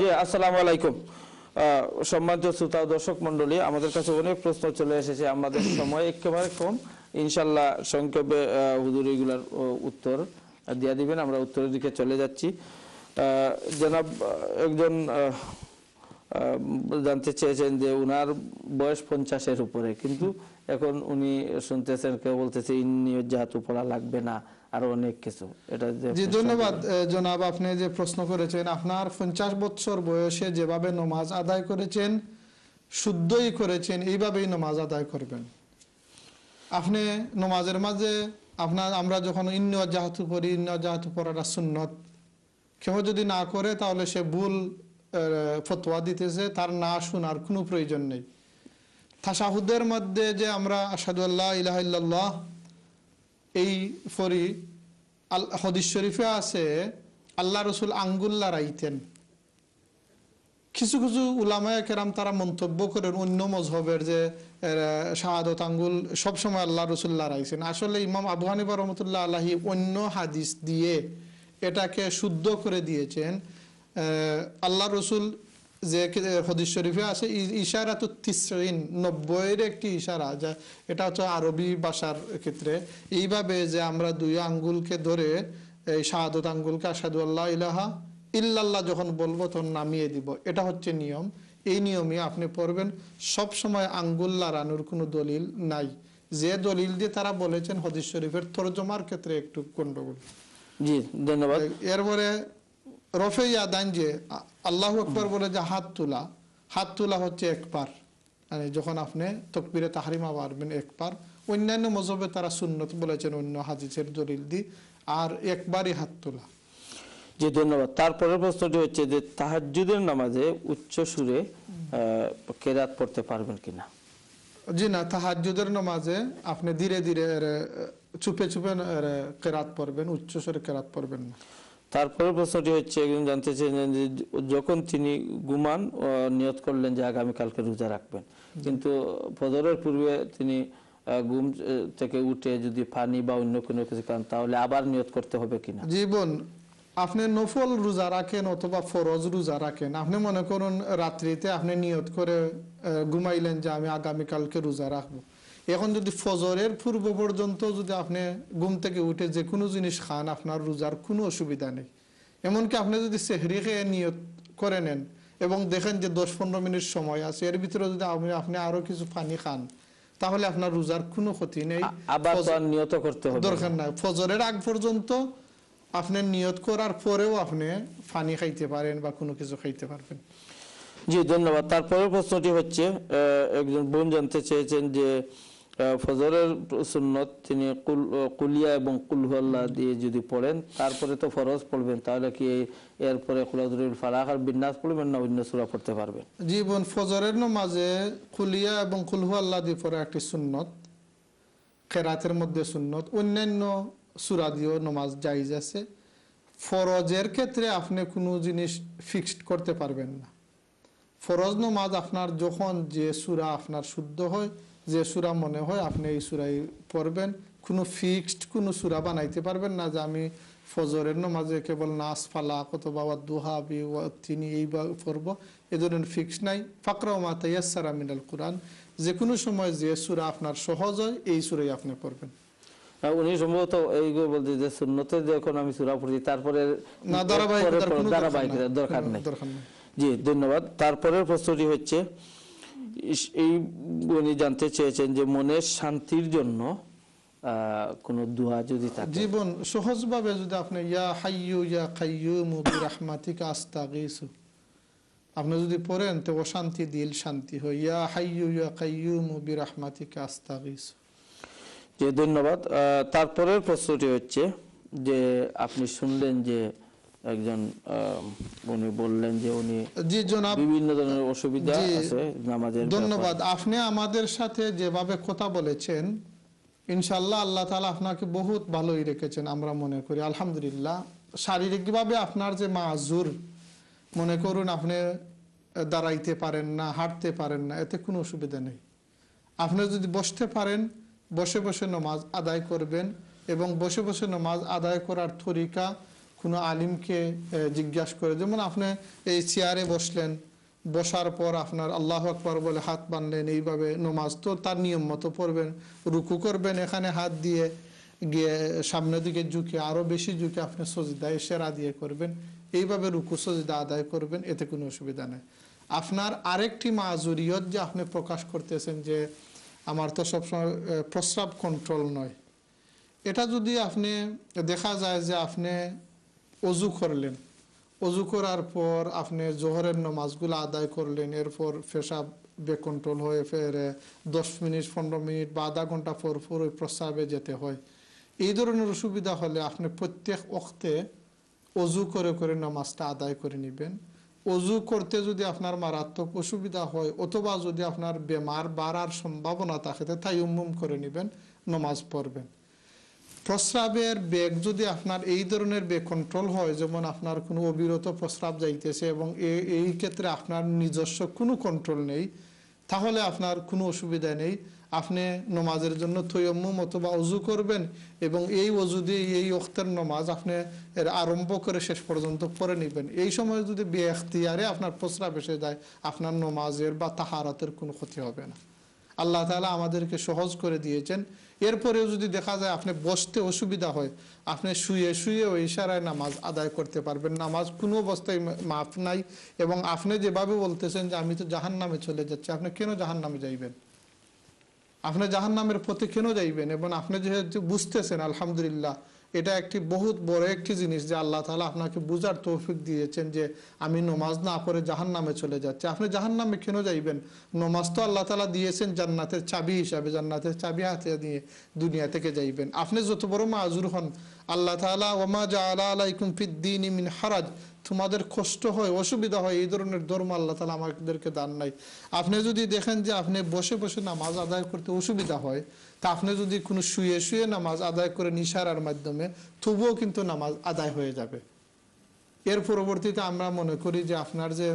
জি, আসসালামু আলাইকুম। সম্মানিত শ্রোতা দর্শক মন্ডলী আমাদের কাছে অনেক প্রশ্ন চলে এসেছে। আমাদের সময় একেবারে কম। ইনশাল্লাহ সংক্ষেপে হুজুর এগুলার উত্তর দিয়ে দিবেন। আমরা উত্তরের দিকে চলে যাচ্ছি। জনাব একজন জানতে চেয়েছেন যে উনার বয়স পঞ্চাশের উপরে, কিন্তু এখন উনি শুনতেছেন, কেউ বলতেছে, ইন্নি জাহাতু পড়া লাগবে না। আরও অনেক কিছু। এটা যে জি ধন্যবাদ জনাব আপনি যে প্রশ্ন করেছেন আপনার পঞ্চাশ বছর বয়সে যেভাবে নমাজ আদায় করেছেন শুদ্ধই করেছেন এইভাবেই নমাজ আদায় করবেন। আপনি নমাজের মাঝে আপনার আমরা যখন ইন্ন জাহাতু পড়ি ইন্ন জাহাতু পড়াটা সুন্নত। কেউ যদি না করে তাহলে সে ভুল ফতোয়া দিতেছে তার না শোনার কোনো প্রয়োজন নেই। থাসাহুদের মধ্যে যে আমরা আসাদুল্লাহ ইলাহ ইল্লাল্লাহ এই ফরি আল হদিস শরীফে আছে, আল্লাহ রসুল আঙ্গুল রাইতেন। কিছু কিছু উলামায় কেরাম তারা মন্তব্য করেন অন্য মজহবের যে শাহাদত আঙ্গুল সবসময় আল্লাহ রসুল রাইছেন আসলে ইমাম আবু হানিবা রহমতুল্লাহ আল্লাহি অন্য হাদিস দিয়ে এটাকে শুদ্ধ করে দিয়েছেন আল্লাহ রসুল যে হদিস শরীফে আছে ইশারা তো তিসরিন নব্বইয়ের একটি ইশারা যা এটা হচ্ছে আরবি ভাষার ক্ষেত্রে। এইভাবে যে আমরা দুই আঙ্গুলকে ধরে এই শাহাদত আঙ্গুলকে আসাদু আল্লাহ ইলাহা ইল্লাল্লাহ যখন বলব তখন নামিয়ে দিব। এটা হচ্ছে নিয়ম। এই নিয়মে আপনি পড়বেন। সব সময় আঙ্গুল লাড়ানোর কোনো দলিল নাই। যে দলিল দিয়ে তারা বলেছেন হদিস শরীফের তর্জমার ক্ষেত্রে একটু গন্ডগোল। জি ধন্যবাদ। এরপরে রফে ইয়াদান যে আল্লাহু আকবর বলে যে হাত তোলা হাত তোলা হচ্ছে একবার মানে যখন আপনি তকবিরে তাহারিমা পারবেন একবার অন্যান্য মজহবে তারা সুন্নত বলেছেন অন্য হাদিসের দলিল দি আর একবারই হাত তোলা। জি ধন্যবাদ। তারপরের প্রশ্নটি হচ্ছে যে তাহাজ্জুদের নামাজে উচ্চ সুরে কেরাত পড়তে পারবেন কিনা? জি না তাহাজ্জুদের নামাজে আপনি ধীরে ধীরে চুপে চুপে কেরাত পড়বেন উচ্চ স্বরে কেরাত পড়বেন না। তারপরের প্রশ্নটি হচ্ছে, একজন জানতে চেয়েছেন যে যখন তিনি গুমান নিয়ত করলেন যে আগামীকালকে রোজা রাখবেন। কিন্তু ফজরের পূর্বে তিনি ঘুম থেকে উঠে যদি পানি বা অন্য কোনো কিছু খান, তাহলে আবার নিয়ত করতে হবে কিনা? জীবন, আপনি নফল রোজা রাখেন অথবা ফরজ রোজা রাখেন, আপনি মনে করুন রাত্রিতে আপনি নিয়ত করে ঘুমাইলেন যে আমি আগামীকালকে রোজা রাখব। এখন যদি ফজরের পূর্ব পর্যন্ত যদি আপনি ঘুম থেকে উঠে যে কোনো জিনিস খান আপনার রোজার কোনো অসুবিধা নেই। এমনকি আপনি যদি সেহরি খেয়ে নিয়ত করে নেন এবং দেখেন যে দশ পনেরো মিনিট সময় আছে এর ভিতরে যদি আপনি আপনি আরও কিছু পানি খান তাহলে আপনার রোজার কোনো ক্ষতি নেই। আবার নিয়ত করতে হবে। দরকার নাই। ফজরের আগ পর্যন্ত আপনি নিয়ত করার পরেও আপনি পানি খাইতে পারেন বা কোনো কিছু খাইতে পারবেন। জি ধন্যবাদ। তারপরের প্রশ্নটি হচ্ছে একজন বোন জানতে চেয়েছেন যে ফজরের সুন্নত তিনি কুল- কুলিয়া এবং কুলহুয়াল্লাহ দিয়ে যদি পড়েন, তারপরে তো ফরজ পড়বেন, তাহলে কি এরপরে কুলাদুল ফালাহ আর বিন্যাস পড়বেন না অন্য সুরা পড়তে পারবেন? জীবন ফজরের নামাজে কুলিয়া এবং কুলহু দিয়ে পড়া একটি সুন্নত, খেরাতের মধ্যে সুন্নত, অন্যান্য সুরা দিয়েও নমাজ জাইজ আছে। ফরজের ক্ষেত্রে আপনি কোনো জিনিস ফিক্সড করতে পারবেন না। ফরজ নমাজ আপনার যখন যে সুরা আপনার শুদ্ধ হয় যে সুরা মনে হয় আপনি এই সুরাই পড়বেন। কোনো ফিক্সড কোনো সুরা বানাইতে পারবেন না যে আমি ফজরের নমাজে কেবল নাচ ফালা অথবা ওয়া দুহা বি ওয়া তিনি এই বা পড়ব। এ ধরনের ফিক্স নাই। ফাকরা মা তাইয়াসারা মিনাল কোরআন। যে কোনো সময় যে সুরা আপনার সহজ হয় এই সুরাই আপনি পড়বেন। উনি সম্ভবত এই বলতে যে সুন্নতে যখন আমি সুরা পড়ছি তারপরে কোনো দরকার নেই। জি ধন্যবাদ। তারপরের প্রশ্নটি হচ্ছে এই উনি জানতে চেয়েছেন যে মনের শান্তির জন্য কোনো দোয়া যদি থাকে। জীবন সহজভাবে যদি আপনি ইয়া হাইয়ু ইয়া কাইয়ুমু বিরাহমাতিকা আস্তাগীসু। আপনি যদি পড়েন তো অশান্তি দিল শান্তি হয়। ইয়া হাইয়ু ইয়া কাইয়ুমু বিরাহমাতিকা আস্তাগীসু। যে ধন্যবাদ। তারপরের প্রশ্নটি হচ্ছে যে আপনি শুনলেন যে একজন উনি বললেন যে উনি জি জনাব। বিভিন্ন ধরনের অসুবিধা আছে নামাজের ধন্যবাদ। আপনি আমাদের সাথে যেভাবে কথা বলেছেন ইনশাল্লাহ আল্লাহ তালা আপনাকে বহুত ভালোই রেখেছেন আমরা মনে করি। আলহামদুলিল্লাহ। শারীরিকভাবে আপনার যে মাজুর মনে করুন আপনি দাঁড়াইতে পারেন না হাঁটতে পারেন না এতে কোনো অসুবিধা নেই। আপনি যদি বসতে পারেন বসে বসে নমাজ আদায় করবেন এবং বসে বসে নমাজ আদায় করার তরিকা কোনো আলিমকে জিজ্ঞাসা করে। যেমন আপনি এই চেয়ারে বসলেন, বসার পর আপনার আল্লাহ আকবর বলে হাত বানলেন, এইভাবে নমাজ, তো তার নিয়ম মতো পড়বেন, রুকু করবেন, এখানে হাত দিয়ে গিয়ে সামনের দিকে ঝুঁকে আরও বেশি ঝুঁকে আপনি সজিদায় সেরা দিয়ে করবেন, এইভাবে রুকু, সজিদা আদায় করবেন, এতে কোনো অসুবিধা নেই। আপনার আরেকটি মাজুরিয়ত যে আপনি প্রকাশ করতেছেন যে আমার তো সবসময় প্রস্রাব কন্ট্রোল নয়। এটা যদি আপনি, দেখা যায় যে আপনি অজু করলেন। অজু করার পর আপনি জোহরের নমাজগুলো আদায় করলেন, এরপর পেশাব বেকন্ট্রোল হয়ে ফের দশ মিনিট, পনেরো মিনিট বা আধা ঘণ্টা পর পর ওই প্রস্রাবে যেতে হয়। এই ধরনের অসুবিধা হলে আপনি প্রত্যেক অক্তে অজু করে করে নামাজটা আদায় করে নেবেন। অজু করতে যদি আপনার মারাত্মক অসুবিধা হয় অথবা যদি আপনার বেমার বাড়ার সম্ভাবনা থাকে, তাই উম্মুম করে নেবেন, নমাজ পড়বেন। প্রস্রাবের বেগ যদি আপনার এই ধরনের বেগ কন্ট্রোল হয়, যেমন আপনার কোনো অবিরত প্রস্রাব যাইতেছে এবং এই ক্ষেত্রে আপনার নিজস্ব কোনো কন্ট্রোল নেই, তাহলে আপনার কোনো অসুবিধা নেই। আপনি নমাজের জন্য তৈয়ম্মুম অথবা অজু করবেন এবং এই অজু দিয়ে এই অক্তের নমাজ আপনি এর আরম্ভ করে শেষ পর্যন্ত পরে নেবেন। এই সময় যদি বে এখতিয়ারে আপনার প্রস্রাব এসে যায়, আপনার নমাজের বা তাহারাতের কোনো ক্ষতি হবে না। আল্লাহ তাআলা আমাদেরকে সহজ করে দিয়েছেন। এরপরেও যদি দেখা যায় আপনি বসতে অসুবিধা হয়, আপনি শুয়ে শুয়ে ওই ইশারায় নামাজ আদায় করতে পারবেন। নামাজ কোনো অবস্থায় মাফ নাই এবং আপনি যেভাবে বলতেছেন যে আমি তো জাহান নামে চলে যাচ্ছি, আপনি কেন জাহান নামে যাইবেন? আপনি জাহান নামের পথে কেন যাইবেন? এবং আপনি যেহেতু বুঝতেছেন, আলহামদুলিল্লাহ এটা একটি বহুত বড় একটি জিনিস যে আল্লাহ তাআলা আপনাকে বুঝার তৌফিক দিয়েছেন যে আমি নমাজ না করে জাহান নামে চলে যাচ্ছি। আপনি জাহান নামে কেন যাইবেন? নমাজ তো আল্লাহ তালা দিয়েছেন জান্নাতের চাবি হিসাবে, জান্নাতের চাবি হাতে নিয়ে দুনিয়া থেকে যাইবেন। আপনি যত বড় মাজুর হন, আল্লাহ তালা ওমা জা আলা আলাইকুম ফিদ্দিন মিন হারাজ তোমাদের কষ্ট হয়, অসুবিধা হয়, এই ধরনের ধর্ম আল্লাহ তালা আমাদেরকে দান নাই। আপনি যদি দেখেন যে আপনি বসে বসে নামাজ আদায় করতে অসুবিধা হয়, তা আপনি যদি কোনো শুয়ে শুয়ে নামাজ আদায় করে নিশারার মাধ্যমে, তবুও কিন্তু নামাজ আদায় হয়ে যাবে। এর পরবর্তীতে আমরা মনে করি যে আপনার যে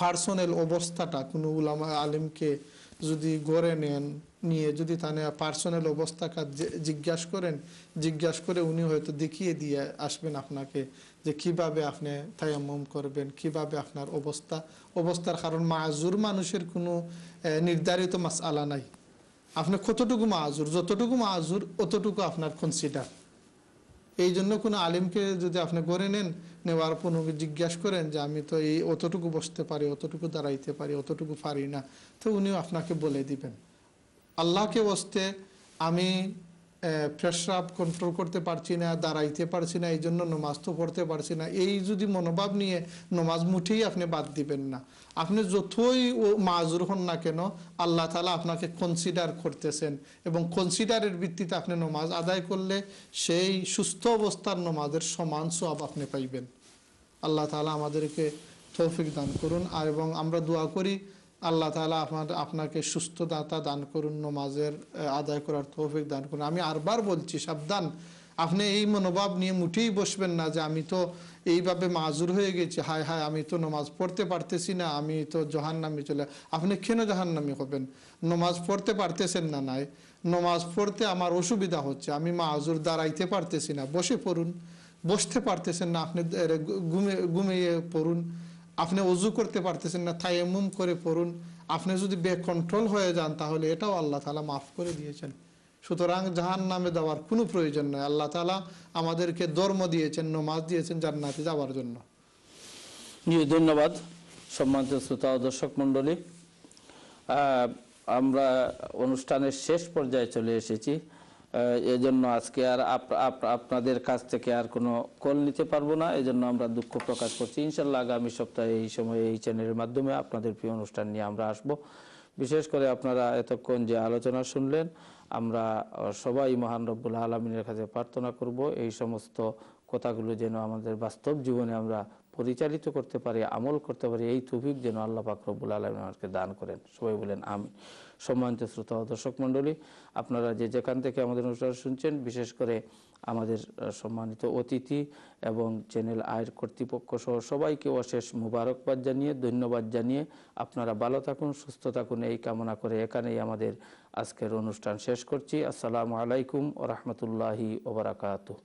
পার্সোনাল অবস্থাটা, কোনো উলামা আলিমকে যদি গড়ে নেন, নিয়ে যদি তাহলে পার্সোনাল অবস্থাটা জিজ্ঞাসা করেন, জিজ্ঞাসা করে উনি হয়তো দেখিয়ে দিয়ে আসবেন আপনাকে যে কীভাবে আপনি তায়াম্মুম করবেন, কীভাবে আপনার অবস্থা, অবস্থার কারণ মাজুর মানুষের কোনো নির্ধারিত নির্ধারিত মাসআলা নাই। আপনি কতটুকু মাজুর যতটুকু মাজুর অতটুকু আপনার কনসিডার এই জন্য কোনো আলিমকে যদি আপনি গড়ে নেন নেওয়ার পর উনি জিজ্ঞাসা করেন যে, আমি তো এই অতটুকু বসতে পারি, অতটুকু দাঁড়াইতে পারি, অতটুকু পারি না। তো উনিও আপনাকে বলে দিবেন। আল্লাহকে বসতে আমি প্রেশরাব কন্ট্রোল করতে পারছি না, দাঁড়াইতে পারছি না, এই জন্য নমাজ তো পড়তে পারছি না। এই যদি মনোভাব নিয়ে নমাজ মুঠেই আপনি বাদ দিবেন না। আপনি যতই মাজুর হন না কেন, আল্লাহ তালা আপনাকে কনসিডার করতেছেন এবং কনসিডারের ভিত্তিতে আপনি নমাজ আদায় করলে সেই সুস্থ অবস্থার নমাজের সমান সব আপনি পাইবেন। আল্লাহ তালা আমাদেরকে তৌফিক দান করুন। আর এবং আমরা দোয়া করি, আল্লাহ তালা আপনার, আপনাকে সুস্থ দাতা দান করুন, নমাজের আদায় করার তৌফিক দান করুন। আমি আরবার বলছি, সাবধান। আপনি এই মনোভাব নিয়ে মুঠেই বসবেন না যে আমি তো এইভাবে মাজুর হয়ে গেছি, হায় হায়, আমি তো নমাজ পড়তে পারতেছি না, আমি তো জাহান্নামে চলে আপনি কেন জাহান্নামি হবেন? নমাজ পড়তে পারতেছেন না নাই? নমাজ পড়তে আমার অসুবিধা হচ্ছে, আমি মাজুর দাঁড়াইতে পারতেছি না, বসে পড়ুন। বসতে পারতেছেন না, আপনি ঘুমিয়ে পড়ুন। আপনি অজু করতে পারতেছেন না তাইমুম করে পড়ুন। আপনি যদি বে কন্ট্রোল হয়ে যান, তাহলে এটাও আল্লাহ তালা মাফ করে দিয়েছেন। সুতরাং জাহান নামে দেওয়ার কোনো প্রয়োজন নয়। আল্লাহ তালা আমাদেরকে ধর্ম দিয়েছেন, নমাজ দিয়েছেন জান্নাতে যাওয়ার জন্য। ধন্যবাদ সম্মানিত শ্রোতা ও দর্শক মণ্ডলী। আমরা অনুষ্ঠানের শেষ পর্যায়ে চলে এসেছি। এজন্য আজকে আর আপ- আপ- আপনাদের কাছ থেকে আর কোনো কল নিতে পারব না। এজন্য আমরা দুঃখ প্রকাশ করছি। ইনশাল্লাহ আগামী সপ্তাহে এই সময়ে এই চ্যানেলের মাধ্যমে আপনাদের প্রিয় অনুষ্ঠান নিয়ে আমরা আসব। বিশেষ করে আপনারা এতক্ষণ যে আলোচনা শুনলেন, আমরা সবাই মহান রব্বুল আলমিনের কাছে প্রার্থনা করব, এই সমস্ত কথাগুলো যেন আমাদের বাস্তব জীবনে আমরা পরিচালিত করতে পারি, আমল করতে পারি, এই তৌফিক যেন আল্লাহ পাক রব্বুল আলমিন আমাদেরকে দান করেন। সবাই বলেন আমি সম্মানিত শ্রোতা দর্শক মণ্ডলী, আপনারা যে যেখান থেকে আমাদের অনুষ্ঠান শুনছেন, বিশেষ করে আমাদের সম্মানিত অতিথি এবং চ্যানেল আয়ের কর্তৃপক্ষ সহ সবাইকে অশেষ মুবারকবাদ জানিয়ে, ধন্যবাদ জানিয়ে আপনারা ভালো থাকুন, সুস্থ থাকুন। এই কামনা করে এখানেই আমাদের আজকের অনুষ্ঠান শেষ করছি। আসসালামু আলাইকুম ও রহমতুল্লাহি ওবরাকাতুহ